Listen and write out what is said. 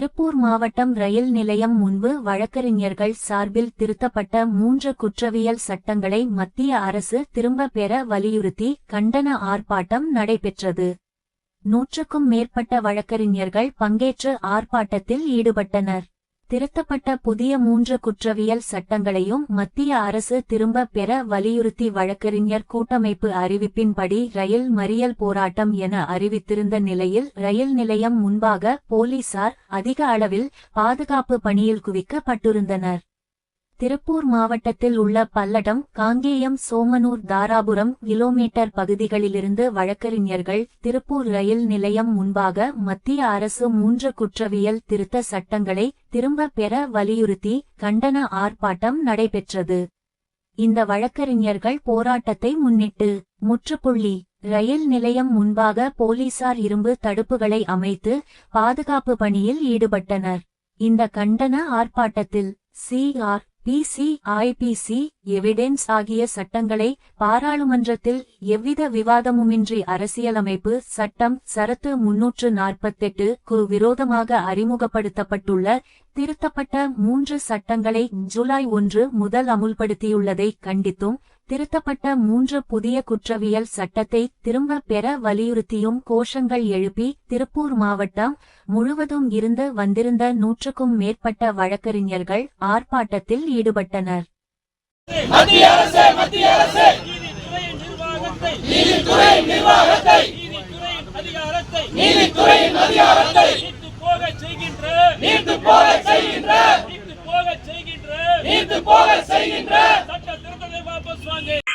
திருப்பூர் மாவட்டம் ரயில் நிலையம் முன்பு வழக்கறிஞர்கள் சார்பில் திருத்தப்பட்ட மூன்று குற்றவியல் சட்டங்களை மத்திய அரசு திரும்ப பெற வலியுறுத்தி கண்டன ஆர்ப்பாட்டம் நடைபெற்றது. நூற்றுக்கும் மேற்பட்ட வழக்கறிஞர்கள் பங்கேற்று ஆர்ப்பாட்டத்தில் ஈடுபட்டனர். திருத்தப்பட்ட புதிய மூன்று குற்றவியல் சட்டங்களையும் மத்திய அரசு திரும்ப பெற வலியுறுத்தி வழக்கறிஞர் கூட்டமைப்பு அறிவிப்பின்படி ரயில் மறியல் போராட்டம் என அறிவித்திருந்த நிலையில் ரயில் நிலையம் முன்பாக போலீசார் அதிக அளவில் பாதுகாப்பு பணியில் குவிக்கப்பட்டிருந்தனர். திருப்பூர் மாவட்டத்தில் உள்ள பல்லடம் காங்கேயம் சோமனூர் தாராபுரம் கிலோமீட்டர் பகுதிகளிலிருந்து வழக்கறிஞர்கள் திருப்பூர் ரயில் நிலையம் முன்பாக மத்திய அரசு மூன்று குற்றவியல் திருத்த சட்டங்களை திரும்ப பெற வலியுறுத்தி கண்டன ஆர்ப்பாட்டம் நடைபெற்றது. இந்த வழக்கறிஞர்கள் போராட்டத்தை முன்னிட்டு முற்றுப்புள்ளி ரயில் நிலையம் முன்பாக போலீசார் இரும்பு தடுப்புகளை அமைத்து பாதுகாப்பு பணியில் ஈடுபட்டனர். இந்த கண்டன ஆர்ப்பாட்டத்தில் சி ஆர் பிசிஐபிசி எவிடென்ஸ் ஆகிய சட்டங்களை பாராளுமன்றத்தில் எவ்வித விவாதமுமின்றி அரசியலமைப்பு சட்டம் சரத்து முன்னூற்று நாற்பத்தெட்டு குரு விரோதமாக அறிமுகப்படுத்தப்பட்டுள்ள திருத்தப்பட்ட மூன்று சட்டங்களை ஜூலை ஒன்று முதல் அமுல்படுத்தியுள்ளதை கண்டித்தும் திருத்தப்பட்ட மூன்று புதிய குற்றவியல் சட்டத்தை திரும்ப பெற வலியுறுத்தியும் கோஷங்கள் எழுப்பி திருப்பூர் மாவட்டம் முழுவதும் இருந்து வந்திருந்த நூற்றுக்கும் மேற்பட்ட வழக்கறிஞர்கள் ஆர்ப்பாட்டத்தில் ஈடுபட்டனர். நிர்வாகத்தை நீதித்துறை நீதித்துறையின் அதிகாரத்தை நீத்து போக செய்கின்ற சட்ட திருத்தத்தை வாபஸ் வாங்க